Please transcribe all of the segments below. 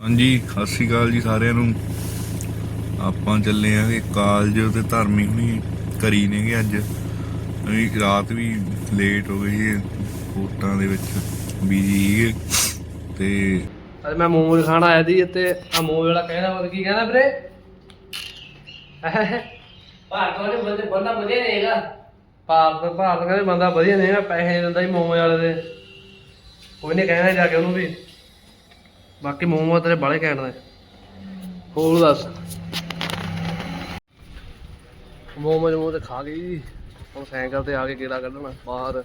ਹਾਂਜੀ, ਸਤਿ ਸ਼੍ਰੀ ਅਕਾਲ ਜੀ ਸਾਰਿਆਂ ਨੂੰ। ਆਪਾਂ ਚੱਲੇ ਆਂਗੇ ਕਾਲਜ ਤੇ ਧਾਰਮਿਕ ਵੀ ਕਰੀ ਨੇਗੇ ਅੱਜ। ਅਸੀਂ ਰਾਤ ਵੀ ਲੇਟ ਹੋ ਗਈ ਕੋਟਾਂ ਦੇ ਵਿੱਚ ਬੀਜੀ ਤੇ ਅੱਜ ਮੈਂ ਮੋਮੋਜ਼ ਖਾਣ ਆਇਆ ਸੀ ਤੇ ਆ ਮੋਮੋ ਵਾਲਾ ਕਹਿੰਦਾ ਮਤਲਬ ਕੀ ਕਹਿੰਦਾ ਵੀਰੇ? ਭਾਰਤ ਵਾਲੇ ਬੰਦੇ ਬੰਦਾ ਵਧੀਆ ਨਹੀਂ ਹੈਗਾ। ਭਾਰਤ ਭਾਰਤ ਕਹਿੰਦੇ ਬੰਦਾ ਵਧੀਆ ਨਹੀਂ ਹੈਗਾ, ਪੈਸੇ ਨਹੀਂ ਦਿੰਦਾ ਜੀ ਮੋਮੋ ਵਾਲੇ ਦੇ। ਕੋਈ ਨਹੀਂ ਕਹਿਣਾ ਜਾ ਕੇ ਉਹਨੂੰ ਵੀ। ਬਾਕੀ ਮੋਮੋ ਤੇਰੇ ਬਾਲੇ ਕਹਿਣ ਦੇ। ਹੋਰ ਦੱਸ। ਮੋਮੋ ਮੋਮੋ ਤੇ ਖਾ ਗਈ। ਹੁਣ ਸਾਈਕਲ ਤੇ ਆ ਕੇ ਕੀੜਾ ਕੱਢਣਾ ਬਾਹਰ।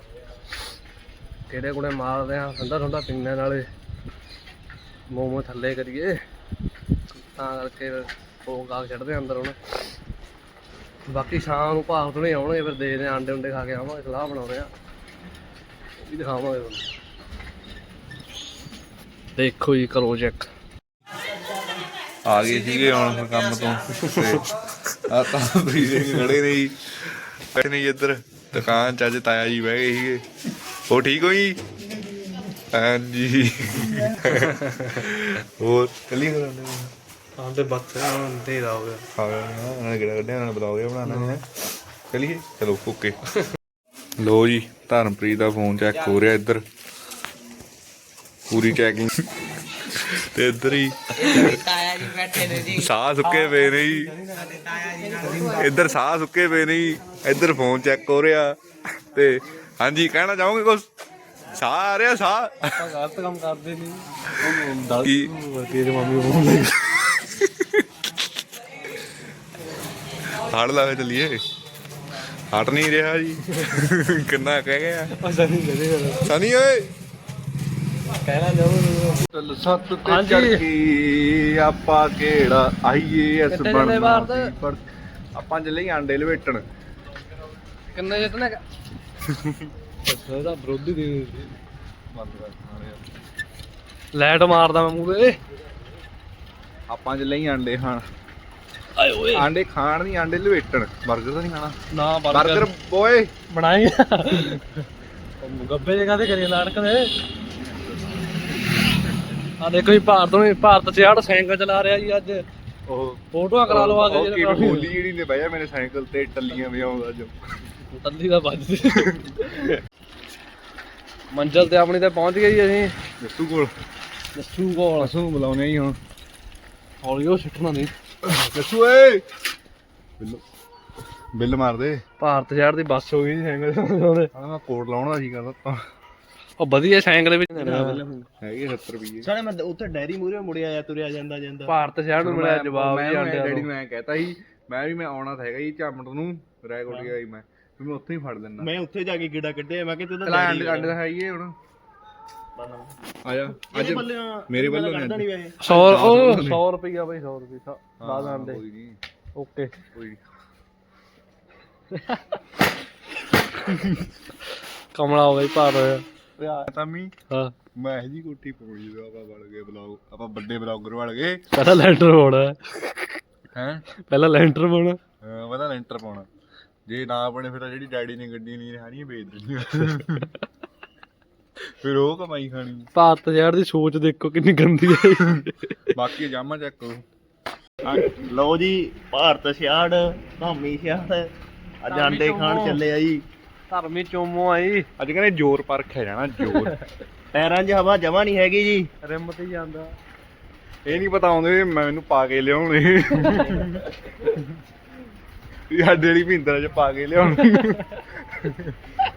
ਕਿਹੜੇ ਕੋਲੇ ਮਾਰਦੇ ਆ ਠੰਡਾ ਠੰਡਾ ਪੀਣੇ ਨਾਲੇ। ਮੋਮੋ ਥੱਲੇ ਕਰੀਏ। ਤਾਂ ਕਰਕੇ ਉਹ ਗਾਲ ਛੱਡਦੇ ਆ ਅੰਦਰ ਹੁਣ। ਬਾਕੀ ਸ਼ਾਮ ਨੂੰ ਭਾਰਤ ਨਹੀਂ ਆਉਣਗੇ, ਫਿਰ ਦੇਖਦੇ ਆ ਆਂਡੇ ਉਂਡੇ ਖਾ ਕੇ ਆਵਾਂਗੇ, ਸਲਾਹ ਬਣਾਉਂਦੇ ਆ ਵੀ ਦਿਖਾਵਾਂਗੇ ਤੁਹਾਨੂੰ। ਦੇਖੋ ਜੀ ਕਰੋ ਚੈੱਕ ਆ ਗਏ ਸੀਗੇ ਹੁਣ ਫਿਰ ਕੰਮ ਤੋਂ। ਤੇ ਆ ਤਾਂ ਬਰੀਡਿੰਗ ਖੜੇ ਨੇ ਜੀ। ਬੈਠੇ ਨੇ ਜੀ ਇੱਧਰ। ਦੁਕਾਨ ਚ ਅੱਜ ਤਾਇਆ ਜੀ ਬਹਿ ਗਏ ਸੀਗੇ। ਉਹ ਠੀਕ ਹੋ ਜੀ? ਹਾਂਜੀ ਹੋਰ? ਕੱਲੀ ਕਰਾਉਂਦੇ ਆਂਦੇ ਬੱਤ ਅੰਧੇਰਾ ਹੋ ਗਿਆ। ਹਾਂ ਉਹਨਾਂ ਨੇ ਕਿਹੜਾ ਕੱਢਿਆ ਉਹਨਾਂ ਨੇ ਬਤਾਓਗੇ ਬਣਾਉਣਾ ਹੈ ਚਲਿਏ? ਚਲੋ ਓਕੇ। ਲੋ ਜੀ ਧਰਮਪ੍ਰੀਤ ਦਾ ਫੋਨ ਚੈੱਕ ਹੋ ਰਿਹਾ ਇੱਧਰ। ਪੂਰੀ ਚੈਕਿੰਗ ਤੇ ਇੱਧਰ ਹੀ ਤਾਇਆ ਜੀ ਬੈਠੇ ਨੇ ਜੀ ਸਾਹ ਸੁੱਕੇ ਪਏ ਨੇ ਜੀ। ਇੱਧਰ ਸਾਹ ਸੁੱਕੇ ਪਏ ਨੇ ਜੀ। ਇੱਧਰ ਫੋਨ ਚੈੱਕ ਹੋ ਰਿਹਾ। ਤੇ ਹਾਂਜੀ ਕਹਿਣਾ ਚਾਹੋਗੇ ਕੁਝ ਸਾਹ ਆ ਰਿਹਾ ਸਾਹ? ਆਪਾਂ ਗਲਤ ਕੰਮ ਕਰਦੇ ਨਹੀਂ ਕੀ? ਤੇਰੇ ਮੰਮੀ ਹੜ ਲਾ ਕੇ ਚੱਲੀਏ। ਹਟ ਨਹੀਂ ਰਿਹਾ ਜੀ। ਕਿੰਨਾ ਕਹਿ ਗਿਆ। ਸਨੀ ਓਏ! ਕਹਿਣਾ ਜਾਓ ਸੱਤ ਤੇ ਹਾਂਜੀ। ਚੜ ਕੇ ਆਪਾਂ ਕਿਹੜਾ ਆਈਏ ਇਸ ਕਿੱਥੇ ਚੱਲੇ ਬਣਨਾ ਬਾਹਰ ਤੇ? ਸੀ ਪਰ ਆਪਾਂ ਚੱਲੇ ਆਂ ਆਂਡੇ ਲਵੇਟਣ। ਕਿੰਨੇ ਜਿੱਤਨੇ ਇਹਦਾ ਵਿਰੋਧੀ ਦੇ ਲਾਈਟ ਮਾਰਦਾ ਮੈਂ ਮੂੰਹ ਤੇ। ਆਪਾਂ ਆਂ ਆਂਡੇ ਖਾਣ। ਆਏ ਓਏ। ਆਂਡੇ ਖਾਣ ਨਹੀਂ ਆਂਡੇ ਲਵੇਟਣ। 버ਗਰ ਤਾਂ ਨਹੀਂ ਖਾਣਾ। ਨਾ 버ਗਰ ਬੋਏ। ਬਣਾਈ ਗੱਬੇ ਜਗ੍ਹਾ ਤੇ ਕਰੀ ਨਾਟਕ ਦੇ। ਆ ਦੇਖੋ ਜੀ ਭਾਰਤ ਨੂੰ ਭਾਰਤ ਚ ਆੜ ਸਾਈਕਲ ਚਲਾ ਰਿਹਾ ਜੀ ਅੱਜ। ਉਹ ਫੋਟੋਆਂ ਕਰਾ ਲਓ ਆ ਕੇ ਉਹ ਜਿਹੜੇ ਕਿਹੜੀ ਬੋਲੀ ਜਿਹੜੀ ਨੇ ਬਹਿਆ ਮੇਰੇ ਸਾਈਕਲ ਤੇ ਟੱਲੀਆਂ ਵਜਾਉਂਦਾ ਜੋ ਤੱਲੀ ਦਾ ਵੱਜਦੀ ਮੰਜ਼ਲ ਤੇ ਆਪਣੀ ਤੇ ਪਹੁੰਚ ਗਏ ਜੀ ਅਸੀਂ। ਜੱਸੂ ਕੋਲ। ਜੱਸੂ ਕੋਲ। ਜੱਸੂ ਨੂੰ ਬੁਲਾਉਣੇ ਹੀ ਹੁਣ। ਹੌਲੀ ਉਹ ਛੱਟਣਾ ਨਹੀਂ। ਜੱਸੂ ਓਏ! ਬਿੱਲ ਬਿੱਲ ਮਾਰ ਦੇ। ਭਾਰਤ ਸ਼ਹਿਰ ਦੀ ਬੱਸ ਹੋ ਗਈ ਸਾਈਕਲ। ਹਾਂ ਮੈਂ ਕੋਡ ਲਾਉਣਾ ਸੀ ਕਰਦਾ ਤਾਂ। ਉਹ ਵਧੀਆ ਸਾਈਕਲ ਦੇ ਵਿੱਚ ਹੈਗੇ 70 ਰੁਪਏ ਸਾਲੇ ਮੈਂ ਉੱਥੇ ਡੈਰੀ ਮੂਰੇ ਮੁੜਿਆ ਆਇਆ ਤੁਰਿਆ ਜਾਂਦਾ ਜਾਂਦਾ। ਭਾਰਤ ਸ਼ਹਿਰ ਨੂੰ ਮਿਲਿਆ ਜਵਾਬ ਮੈਂ ਆਂਡਿਆਂ ਡੈਡੀ ਤੋਂ। ਨੂੰ ਐਂ ਕਹਿਤਾ ਸੀ ਮੈਂ ਵੀ ਮੈਂ ਆਉਣਾ ਤਾਂ ਹੈਗਾ ਜੀ ਝਾਮਟ ਨੂੰ ਗਿਆ ਸੀ ਮੈਂ। ਵੀ ਮੈਂ ਉੱਥੇ ਹੀ ਫੜ ਲੈਣਾ ਮੈਂ ਉੱਥੇ ਜਾ ਕੇ ਕੀੜਾ ਕੱਢਿਆ ਮੈਂ ਕਿਹਾ ਤੂੰ ਚਲਾ ਅੰਡੇ ਅੰਡੇ ਤਾਂ ਹੈ ਹੀ ਇਹ ਹੁਣ। ਆ ਜਾ ਅੱਜ ਮੇਰੇ ਵੱਲੋਂ ਨਹੀਂ ਨਹੀਂ ਵੈਸੇ 100 ਉਹ 100 ਰੁਪਈਆ ਬਈ 100 ਰੁਪਏ ਬਾਦ ਆਂਦੇ ਕੋਈ ਨਹੀਂ ਓਕੇ। ਕੋਈ। ਕਮਲਾ ਹੋ ਗਈ ਭਾਰ ਹੋਇਆ। ਤਾਮੀ ਹਾਂ। ਮੈਂ ਇਹ ਜੀ ਕੋਠੀ ਪਾਉਣੀ ਜਦੋਂ ਆਪਾਂ ਬਣ ਗਏ ਬਲੌਗ ਆਪਾਂ ਵੱਡੇ ਬਲੌਗਰ ਬਣ ਗਏ। ਪਹਿਲਾਂ ਲੈਂਟਰ ਪਾਉਣਾ। ਹੈ? ਪਹਿਲਾਂ ਲੈਂਟਰ ਪਾਉਣਾ। ਪਤਾ ਲੈਂਟਰ ਪਾਉਣਾ। ਜੇ ਨਾ ਬਣੇ ਫਿਰ ਆਹ ਜਿਹੜੀ ਡੈਡੀ ਨੇ ਗੱਡੀ ਨਹੀਂ ਰਹਾਣੀ ਵੇਚ ਦੇਣੀ ਫਿਰ ਉਹ ਕਮਾਈ ਖਾਣੀ। ਭਾਰਤ ਸ਼ਹਿਰ ਦੀ ਸੋਚ ਦੇਖੋ ਕਿੰਨੀ ਗੰਦੀ ਹੈ। ਬਾਕੀ ਜਾਮਾ ਚੈੱਕ ਕਰੋ। ਲਓ ਜੀ ਭਾਰਤ ਛਿਆੜ ਧਾਮੀ ਛਿਆੜ ਅੱਜ ਆਂਡੇ ਖਾਣ। ਚੱਲੇ ਆ ਜੀ। ਧਰਮੀ ਚੋਮੋ ਆਈ। ਅੱਜ ਕਹਿੰਦੇ ਜ਼ੋਰ ਪਰਖ ਹੈ ਜਾਣਾ ਜ਼ੋਰ। ਟਾਇਰਾਂ 'ਚ ਹਵਾ ਜਮਾ ਨਹੀਂ ਹੈਗੀ ਜੀ। ਰਿਮ ਤੇ ਜਾਂਦਾ। ਇਹ ਨਹੀਂ ਪਤਾ ਆਉਂਦੇ ਮੈਨੂੰ ਪਾ ਕੇ ਲਿਆਉਣੇ। ਸਾਡੇ ਵਾਲੀ ਮਹਿੰਦਰਾ ਚ ਪਾ ਕੇ ਲਿਆਉਣ।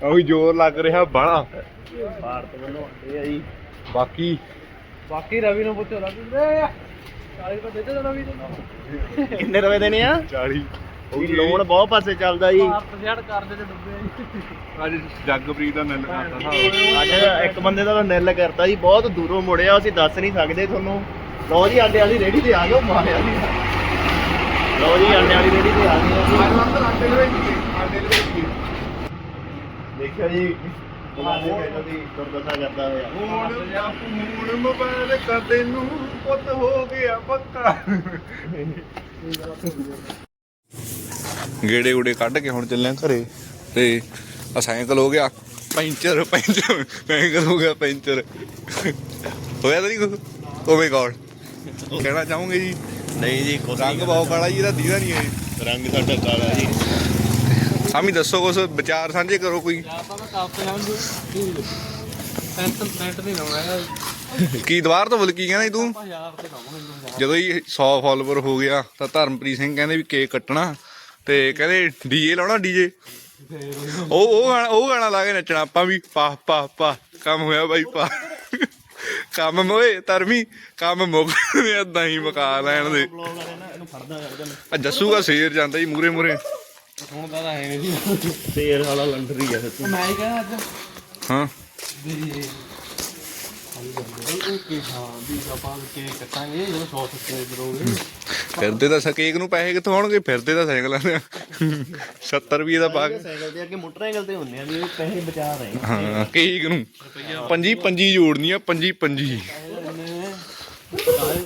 ਉਹ ਜ਼ੋਰ ਲੱਗ ਰਿਹਾ ਬੜਾ ਭਾਰਤ ਵੱਲੋਂ ਆਂਡੇ ਆ ਜੀ। ਬਾਕੀ ਬਾਕੀ ਰਵੀ ਨੂੰ ਪੁੱਛੋ ਰਵੀ ਦੇ 40 ਰੁਪਏ ਦੇ ਦੇ ਰਵੀ ਨੂੰ ਕਿੰਨੇ ਰੁਪਏ ਦੇਣੇ ਆ? 40 ਜੀ ਲੋਨ ਬਹੁਤ ਪਾਸੇ ਚੱਲਦਾ ਜੀ। ਭਾਰਤ ਸ਼ਹਿਰ ਕਰਦੇ ਤੇ ਡੁੱਬੇ ਜੀ। ਅੱਜ ਜਗਪ੍ਰੀਤ ਦਾ ਨੰਨ ਕਰਤਾ ਹਿਸਾਬ ਅੱਜ ਇੱਕ ਬੰਦੇ ਦਾ ਤਾਂ ਨਿਲ ਕਰਤਾ ਜੀ ਬਹੁਤ ਦੂਰੋਂ ਮੁੜਿਆ ਅਸੀਂ ਦੱਸ ਨਹੀਂ ਸਕਦੇ ਤੁਹਾਨੂੰ। ਲਓ ਜੀ ਆਂਡੇ ਵਾਲੀ ਰੇੜੀ ਤੇ ਆ ਗਏ ਮਾਰਿਆ ਜੀ। ਲਓ ਜੀ ਆਂਡੇ ਵਾਲੀ ਰੇੜੀ ਤੇ ਆ ਗਏ। ਅਸੀਂ ਦੇਖਿਆ ਜੀ ਉਹਨਾਂ ਦੇ ਕਹਿੰਦਾ ਦੀ ਦੁਰਦਸ਼ਾ ਕਰਦਾ ਹੋਇਆ। ਹੁਣ ਹੁਣ ਮੋਬਾਈਲ ਕਰਦੇ ਨੂੰ ਪੁੱਤ ਹੋ ਗਿਆ ਪੱਕਾ। ਗੇੜੇ ਗੁੜੇ ਕੱਢ ਕੇ ਹੁਣ ਚੱਲੇ ਆਂ ਘਰੇ। ਤੇ ਆ ਸਾਈਕਲ ਹੋ ਗਿਆ ਪੈਂਚਰ ਪੈਂਚਰ ਸਾਈਕਲ ਹੋ ਗਿਆ ਪੈਂਚਰ। ਹੋਇਆ ਤਾਂ ਨਹੀਂ ਕੁਛ? ਓ ਮਾਈ ਗॉड ਕਹਿਣਾ ਚਾਹੋਗੇ ਜੀ? ਨਹੀਂ ਜੀ ਰੰਗ ਬਹੁਤ ਕਾਲਾ ਜੀ ਇਹਦਾ ਦੀਦਾ ਨਹੀਂ ਇਹ। ਰੰਗ ਸਾਡਾ ਕਾਲਾ ਜੀ। ਸਾਮੀ ਦੱਸੋ ਕੁਛ ਵਿਚਾਰ ਸਾਂਝੇ ਕਰੋ ਕੋਈ। ਕੀ ਦੁਬਾਰ ਤੋਂ ਬੋਲ ਕੀ ਕਹਿੰਦਾ ਤੂੰ? ਜਦੋਂ ਹੀ 100 ਫਾਲੋਵਰ ਹੋ ਗਿਆ ਤਾਂ ਧਰਮਪ੍ਰੀਤ ਸਿੰਘ ਕਹਿੰਦੇ ਵੀ ਕੇਕ ਕੱਟਣਾ। ਤੇ ਕਹਿੰਦੇ ਡੀਜੇ ਲਾਉਣਾ ਡੀਜੇ ਉਹ ਉਹ ਗਾਣਾ ਉਹ ਗਾਣਾ ਲਾ ਕੇ ਨੱਚਣਾ ਆਪਾਂ ਵੀ ਪਾ ਪਾ ਪਾ। ਕੰਮ ਹੋਇਆ ਬਾਈ ਪਾ। ਕੰਮ ਮੋਏ ਧਰਮੀ ਕੰਮ ਮੁੱਕ ਏਦਾਂ ਹੀ ਮਕਾ ਲੈਣ ਦੇ। ਬਲੌਗ ਵਾਲੇ ਨਾ ਇਹਨੂੰ ਫੜਦਾ ਕਰਦਾ ਆ ਜੱਸੂਗਾ ਸ਼ੇਰ ਜਾਂਦਾ ਜੀ ਮੂਰੇ ਮੂਰੇ ਹੁਣ ਤਾਂ ਹੈ ਨਹੀਂ ਤੇਰ ਵਾਲਾ ਲੰਡਰ ਆ ਸੱਚੀ। ਮੈਂ ਹੀ ਕਹਿੰਦਾ ਅੱਜ। ਹਾਂ। ਵੀ ਫਿਰਦੇ ਤਾਂ ਕੇਕ ਨੂੰ ਪੈਸੇ ਕਿੱਥੋਂ ਆਉਣਗੇ? ਫਿਰਦੇ ਤਾਂ ਸਾਈਕਲਾਂ ਦੇ। 70 ਰੁਪਏ ਦਾ ਪਾ ਕੇ ਸਾਈਕਲ ਤੇ ਅੱਗੇ ਮੋਟਰਸਾਈਕਲ ਤੇ ਹੁੰਦੇ ਆ ਵੀ ਉਹ ਪੈਸੇ ਬਚਾ ਰਹੇ ਹਾਂ, ਕੇਕ ਨੂੰ। ਪੰਜੀ ਪੰਜੀ ਜੋੜਨੀ ਆ, ਪੰਜੀ ਪੰਜੀ।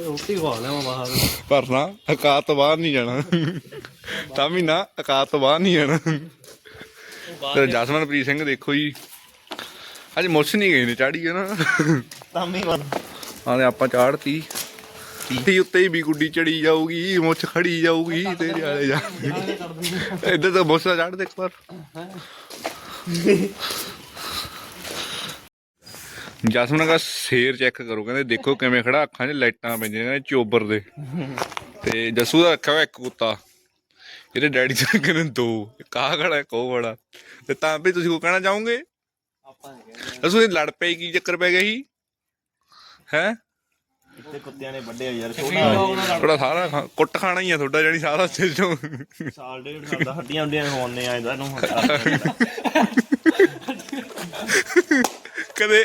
ਰੋਟੀ ਖਵਾ ਲਿਆ ਬਾਹਰ ਪਰ ਨਾ ਔਕਾਤ ਤੋਂ ਬਾਹਰ ਨਹੀਂ ਜਾਣਾ। ਤਾਂ ਵੀ ਨਾ ਔਕਾਤ ਤੋਂ ਬਾਹਰ ਨਹੀਂ ਜਾਣਾ। ਤੇ ਜਸਮਨਪ੍ਰੀਤ ਸਿੰਘ ਦੇਖੋ ਜੀ। ਅੱਜ ਮੁੱਛ ਨਹੀਂ ਗਏ ਨੇ ਚਾੜੀ ਹੈ ਨਾ। ਤਾਂ ਵੀ ਆਲੇ ਆਪਾਂ ਚਾੜਤੀ। ਤੀ ਉੱਤੇ ਵੀ ਗੁੱਡੀ ਚੜੀ ਜਾਊਗੀ ਮੁੱਛ ਖੜੀ ਜਾਊਗੀ ਤੇਰੇ ਵਾਲੇ ਜਾ ਇੱਧਰ ਤਾਂ ਮੁੱਛ ਦਾ ਚੜ ਦੇ ਇੱਕ ਵਾਰ। ਜਸਮਨ ਦਾ ਸ਼ੇਰ ਚੈੱਕ ਕਰੋ। ਕਹਿੰਦੇ ਦੇਖੋ ਕਿਵੇਂ ਖੜਾ ਅੱਖਾਂ 'ਚ ਲਾਈਟਾਂ ਪੈਂਦੀਆਂ ਨੇ ਚੋਬਰ ਦੇ। ਤੇ ਜਸੂ ਦਾ ਰੱਖਿਆ ਹੋਇਆ ਇੱਕ ਕੁੱਤਾ। ਇਹਦੇ ਡੈਡੀ ਦਾ ਕਹਿੰਦੇ ਦੋ। ਆਹ ਖੜਾ ਉਹ ਖੜਾ। ਤੇ ਤਾਂ ਵੀ ਤੁਸੀਂ ਕੋ ਕਹਿਣਾ ਚਾਹੋਗੇ? ਇਹ ਲੜ ਪਈ ਕੀ ਚੱਕਰ ਪੈ ਗਿਆ ਸੀ ਹੈ? ਇੱਥੇ ਕੁੱਤਿਆਂ ਨੇ ਵੱਡੇ ਯਾਰ ਛੋਟਾ ਨਾ ਥੋੜਾ ਸਾਰਾ ਖਾ- ਕੁੱਟ ਖਾਣਾ ਹੀ ਆ ਤੁਹਾਡਾ ਜਿਹੜੀ ਸਾਰਾ ਸਿਰ ਚੋਂ ਸਾਲ ਡੇਢ ਸਾਲ ਦਾ ਹੱਡੀਆਂ ਹੁੰਦੀਆਂ ਹੋਣੇ ਆ ਇਹਦਾ ਨੂੰ ਕਦੇ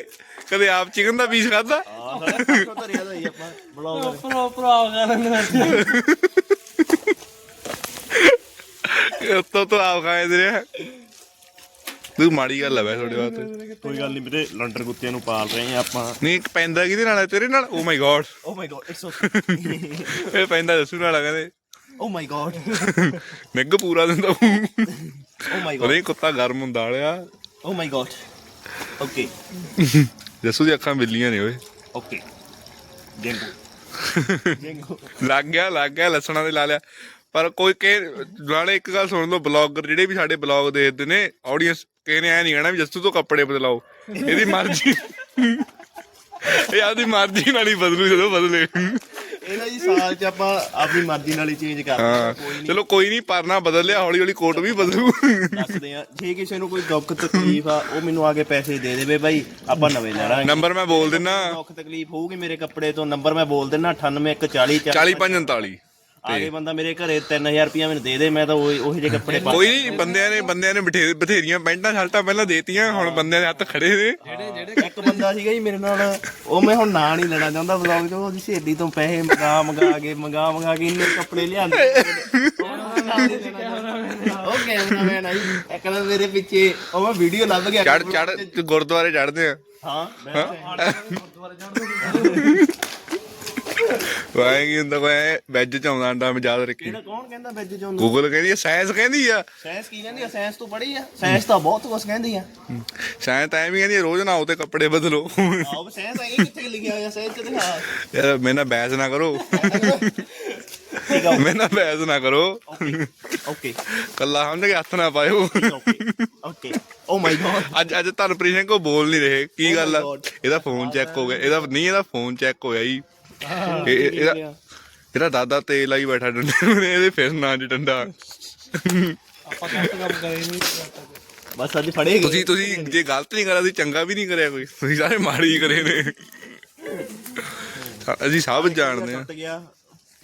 ਕਦੇ ਆਪ ਚਿਕਨ ਦਾ ਪੀਸ ਖਾਦਾ ਆ ਸਾਡਾ ਕੱਖੋਂ ਧਰਿਆ ਦਾ ਹੀ ਆਪਾਂ ਬਲੌਗ ਪ੍ਰੋ ਪ੍ਰੋ ਕਰਨ ਉੱਤੋਂ ਤੋਂ ਆਪ ਖਾਏ ਦੇ ਰਿਹਾ। ਤੂੰ ਮਾੜੀ ਗੱਲ ਆ ਵੈ ਤੁਹਾਡੇ ਵਾਸਤੇ ਕੋਈ ਗੱਲ ਨਹੀਂ ਵੀਰੇ ਲੰਡਰ ਕੁੱਤਿਆਂ ਨੂੰ ਪਾਲ ਰਹੇ ਆ ਆਪਾਂ। ਨਹੀਂ ਪੈਂਦਾ ਕਿਹਦੇ ਨਾਲ ਹੈ? ਤੇਰੇ ਨਾਲ? ਓ my God oh my God it's ਇਹ ਪੈਂਦਾ ਦਸੂ ਨਾਲ ਆ ਓ ਮਾਈ ਗॉड ਨਿੱਗ ਪੂਰਾ ਦਿੰਦਾ। ਓ ਮਾਈ ਗॉड ਨਹੀਂ ਕੁੱਤਾ ਗਰਮ ਹੁੰਦਾ ਵਾਲਿਆ। ਓ ਮਾਈ ਗॉड ਓਕੇ ਦਸੂ ਦੀ ਅੱਖਾਂ ਬਿੱਲੀਆਂ ਨੇ ਓਏ। ਓਕੇ ਜੈਂਗੋ ਜੈਂਗੋ ਲੱਗ ਗਿਆ ਲੱਗ ਗਿਆ ਲੱਸਣਾ ਦੇ ਲਾ ਲਿਆ। ਪਰ ਕੋਈ ਕੇ ਨਾਲੇ ਇੱਕ ਗੱਲ ਸੁਣ ਲਓ ਬਲੌਗਰ ਜਿਹੜੇ ਵੀ ਸਾਡੇ ਬਲੌਗ ਦੇਖਦੇ ਨੇ ਆਡੀਅנס ਕਹਿੰਦੇ ਐ ਨਹੀਂ ਕਹਿਣਾ ਵੀ ਜੱਸੂ ਤੋਂ ਕੱਪੜੇ ਬਦਲਾਓ। ਇਹਦੀ ਮਰਜ਼ੀ ਇਹ ਆਪਦੀ ਮਰਜ਼ੀ ਨਾਲ ਹੀ ਬਦਲੂ ਜਦੋਂ ਬਦਲੇ। ਇਹਦਾ ਜੀ ਸਾਲ ਚ ਆਪਾਂ ਆਪਣੀ ਮਰਜ਼ੀ ਨਾਲ ਹੀ ਚੇਂਜ ਕਰਦੇ ਹਾਂ। ਆ ਕੋਈ ਨਹੀਂ ਚਲੋ ਕੋਈ ਨਹੀਂ ਪਰਨਾ ਬਦਲ ਲਿਆ ਹੌਲੀ ਹੌਲੀ ਕੋਟ ਵੀ ਬਦਲੂ। ਦੱਸਦੇ ਆ ਜੇ ਕਿਸੇ ਨੂੰ ਕੋਈ ਦੁੱਖ ਤਕਲੀਫ ਆ ਉਹ ਮੈਨੂੰ ਆ ਕੇ ਪੈਸੇ ਦੇ ਦੇਵੇ ਬਾਈ ਆਪਾਂ ਨਵੇਂ ਲੈ ਲਾਂਗੇ ਨੰਬਰ ਮੈਂ ਬੋਲ ਦਿੰਨਾ। ਦੁੱਖ ਤਕਲੀਫ ਹੋਊਗੀ ਮੇਰੇ ਕੱਪੜੇ ਤੋਂ ਨੰਬਰ ਮੈਂ ਬੋਲ ਦਿੰਨਾ 98140 4539 ਆਗੇ ਬੰਦਾ ਮੇਰੇ ਘਰੇ 3000 ਰੁਪਇਆ ਮੈਨੂੰ ਦੇ ਦੇ ਮੈਂ ਤਾਂ ਉਹ ਉਹੀ ਜਿਹੇ ਕੱਪੜੇ ਪਾ ਕੋਈ ਨਹੀਂ ਬੰਦਿਆਂ ਨੇ ਬੰਦਿਆਂ ਨੇ ਬਠੇ- ਬਥੇਰੀਆਂ ਪੈਂਟਾਂ ਸ਼ਰਟਾਂ ਪਹਿਲਾਂ ਦੇਤੀਆਂ ਹੁਣ ਬੰਦਿਆਂ ਦੇ ਹੱਥ ਖੜੇ ਨੇ। ਜਿਹੜੇ ਜਿਹੜੇ ਇੱਕ ਬੰਦਾ ਸੀਗਾ ਜੀ ਮੇਰੇ ਨਾਲ ਉਹ ਮੈਂ ਹੁਣ ਨਾਂ ਨਹੀਂ ਲੈਣਾ ਚਾਹੁੰਦਾ ਵਲੌਗ 'ਚ ਉਹਦੀ ਸਹੇਲੀ ਤੋਂ ਪੈਸੇ ਮੰਗਾ ਮੰਗਾ ਕੇ ਮੰਗਾ ਮੰਗਾ ਕੇ ਇੰਨੇ ਕੱਪੜੇ ਲਿਆਂਦੇ। ਉਹ ਕੈਮਰਾਮੈਨ ਆਈ ਇੱਕ ਦਿਨ ਮੇਰੇ ਪਿੱਛੇ ਉਹ ਮੈਂ ਵੀਡੀਓ ਲੱਭ ਗਿਆ। ਚੜ ਚੜ ਗੁਰਦੁਆਰੇ ਚੜਦੇ ਆ। ਹਾਂ ਵਾਏ ਕੀ ਹੁੰਦਾ ਵਾਏ ਵੈਜ ਚ ਆਉਂਦਾ ਅੰਡਾ ਮੈਂ ਯਾਦ ਰੱਖੀ। ਇਹਦਾ ਕੌਣ ਕਹਿੰਦਾ ਵਿੱਚ ਚੋਂ ਗੂਗਲ ਕਹਿੰਦੀ ਸਾਇੰਸ ਕਹਿੰਦੀ ਆ। ਸਾਇੰਸ ਕੀ ਕਹਿੰਦੀ ਆ? ਸਾਇੰਸ ਤੋਂ ਪੜ੍ਹੀ ਆ? ਸਾਇੰਸ ਤਾਂ ਬਹੁਤ ਕੁਝ ਕਹਿੰਦੀ ਆ। ਸਾਇੰਸ ਤਾਂ ਐਵੇਂ ਕਹਿੰਦੀ ਆ, ਰੋਜ਼ ਨਹਾਓ ਤੇ ਕੱਪੜੇ ਬਦਲੋ। ਆਹ ਸਾਇੰਸ ਹੈਗੀ ਕਿੱਥੇ ਲਿਖਿਆ ਹੋਇਆ ਸਾਇੰਸ ਤੇ ਦਿਖਾ ਯਾਰ ਮੇਰੇ ਨਾਲ ਬਹਿਸ ਨਾ ਕਰੋ। ਠੀਕ ਆ। ਮੇਰੇ ਨਾਲ ਬਹਿਸ ਨਾ ਕਰੋ। ਓਕੇ ਓਕੇ ਕੱਲਾ ਸਮਝ ਕੇ ਹੱਥ ਨਾ ਪਾਇਓ। Okay okay oh my God ਅੱਜ ਅੱਜ ਧਨਪ੍ਰੀਤ ਸਿੰਘ ਕੋ ਬੋਲ ਨਹੀਂ ਰਹੇ। ਕੀ ਗੱਲ ਆ? Oh my God. ਇਹਦਾ ਫੋਨ ਚੈੱਕ ਹੋ ਗਿਆ। ਇਹਦਾ ਨਹੀਂ ਇਹਦਾ ਫੋਨ ਚੈੱਕ ਹੋਇਆ ਜੀ। ਇਹ- ਇਹ- ਇਹਦਾ ਇਹਦਾ ਦਾਦਾ ਤੇਲ ਆਈ ਬੈਠਾ ਡੰਡੇ ਨੂੰ ਇਹਦੇ ਫਿਰ ਨਾ ਚ ਡੰਡਾ। ਆਪਾਂ ਗਲਤ ਕੰਮ ਕਰੇ ਨਹੀਂ ਬਸ ਅੱਜ ਫੜੇ ਗਏ। ਤੁਸੀਂ ਤੁਸੀਂ ਜੇ ਗਲਤ ਨਹੀਂ ਕਰਿਆ ਤੁਸੀਂ ਚੰਗਾ ਵੀ ਨਹੀਂ ਕਰਿਆ ਕੋਈ। ਤੁਸੀਂ ਸਾਰੇ ਮਾੜੀ ਹੀ ਕਰੇ ਨੇ। ਅਸੀਂ ਸਭ ਜਾਣਦੇ ਆ।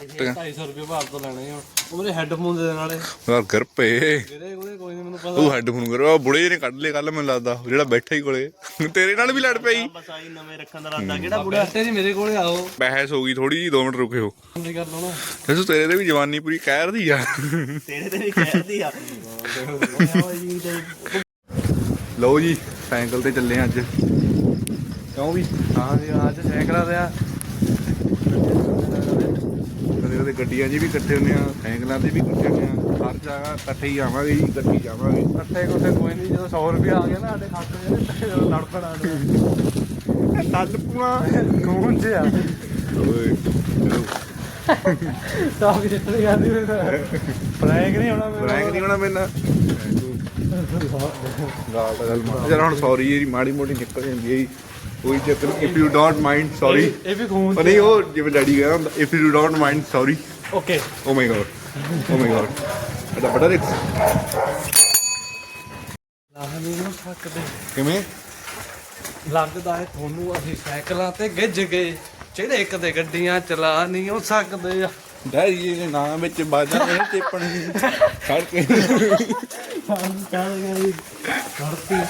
ਟੁੱਟ ਗਿਆ 250 ਰੁਪਏ ਭਾਰ ਤੋਂ ਲੈਣੇ ਆ। ਉਹ ਮੇਰੇ ਹੈੱਡਫੋਨ ਦੇ ਨਾਲੇ। ਯਾਰ ਘਰ ਪਏ। ਜਿਹੜੇ ਉਹਦੇ ਕੋਈ ਨਹੀਂ ਮੈਨੂੰ ਪਤਾ। ਤੂੰ ਹੈੱਡਫੋਨ ਕਰੋ। ਉਹ ਬੁੜੇ ਜਿਹੇ ਨੇ ਕੱਢ ਲਏ ਕੱਲ ਮੈਨੂੰ ਲੱਗਦਾ। ਉਹ ਜਿਹੜਾ ਬੈਠਾ ਹੀ ਕੋਲੇ। ਤੇਰੇ ਨਾਲ ਵੀ ਲੜ ਪਈ। ਬਸ ਆਈ ਨਵੇਂ ਰੱਖਣ ਦਾ ਰਾਦਾ ਕਿਹੜਾ ਬੁੜਾ? ਬੈਠੇ ਜੀ ਮੇਰੇ ਕੋਲੇ ਆਓ। ਬਹਿਸ ਹੋ ਗਈ ਥੋੜੀ ਜੀ 2 ਮਿੰਟ ਰੁਕਿਓ ਨਹੀਂ ਕਰ ਲਓ ਨਾ ਦੱਸੋ ਤੇਰੇ ਤੇ ਵੀ ਜਵਾਨੀ ਪੂਰੀ ਕਹਿਰ ਦੀ ਆ। ਤੇਰੇ ਤੇ ਵੀ ਕਹਿਦੀ ਆ। ਲਓ ਜੀ ਸਾਈਕਲ ਤੇ ਚੱਲੇ ਅੱਜ। ਕਿਉਂ ਵੀ? ਹਾਂ ਜੀ ਅੱਜ ਸਾਈਕਲਾਂ ਤੇ ਆ ਕਦੇ ਕਦੇ ਗੱਡੀਆਂ 'ਚ ਵੀ ਇਕੱਠੇ ਹੁੰਦੇ ਆ ਸਾਈਕਲਾਂ ਤੇ ਵੀ ਇਕੱਠੇ ਹੁੰਦੇ ਆ ਹਰ ਜਗ੍ਹਾ ਇਕੱਠੇ ਹੀ ਆਵਾਂਗੇ ਜੀ ਇਕੱਠੇ ਹੀ ਜਾਵਾਂਗੇ ਇਕੱਠੇ ਕੋਠੇ ਕੋਈ ਨਹੀਂ ਜਦੋਂ 100 ਰੁਪਏ ਆ ਗਿਆ ਨਾ ਸਾਡੇ ਖਾਤੇ 'ਚ ਜਦੋਂ ਲੜ ਪੜਾ ਤੱਲ ਪੂਆ ਕੌਣ ਜਿਆ ਓਏ ਤਾਂ ਵੀ ਜਿੱਤਣੀ ਜਾਂਦੀ ਫਿਰ ਫਰੈਂਕ ਨਹੀਂ ਹੋਣਾ ਬਰੈਂਕ ਨਹੀਂ ਹੋਣਾ ਗਾਲ ਤਾਂ ਗੱਲ ਮਾਰ ਜਰਾ ਹੁਣ ਸੌਰੀ ਇਹਦੀ ਮਾੜੀ ਮੋਟੀ ਨਿਕਲ ਜਾਂਦੀ ਹੈ ਜੀ। ਕੋਈ ਚੱਕਰ if you don't mind sorry ਇਹ ਵੀ ਖੂਨ ਉਹ ਨਹੀਂ ਉਹ ਜਿਵੇਂ ਡੈਡੀ ਕਹਿੰਦਾ ਹੁੰਦਾ if you don't mind sorry okay oh my God oh my God ਅਦਾ ਬਟਰ ਇਟਸ ਲਾਹ ਨਹੀਂ ਹੋ ਸਕਦੇ ਕਿਵੇਂ? ਲੱਗਦਾ ਹੈ ਤੁਹਾਨੂੰ ਅਸੀਂ ਸਾਈਕਲਾਂ ਤੇ ਗਿੱਜ ਗਏ ਜਿਹੜੇ ਕਦੇ ਗੱਡੀਆਂ ਚਲਾ ਨਹੀਂ ਹੋ ਸਕਦੇ ਆ। ਡੈਡੀ ਇਹਦੇ ਨਾਮ ਵਿੱਚ ਬਾਜਾ ਨਹੀਂ ਟੇਪਣ। ਖੜ ਕੇ ਕਰਤੀ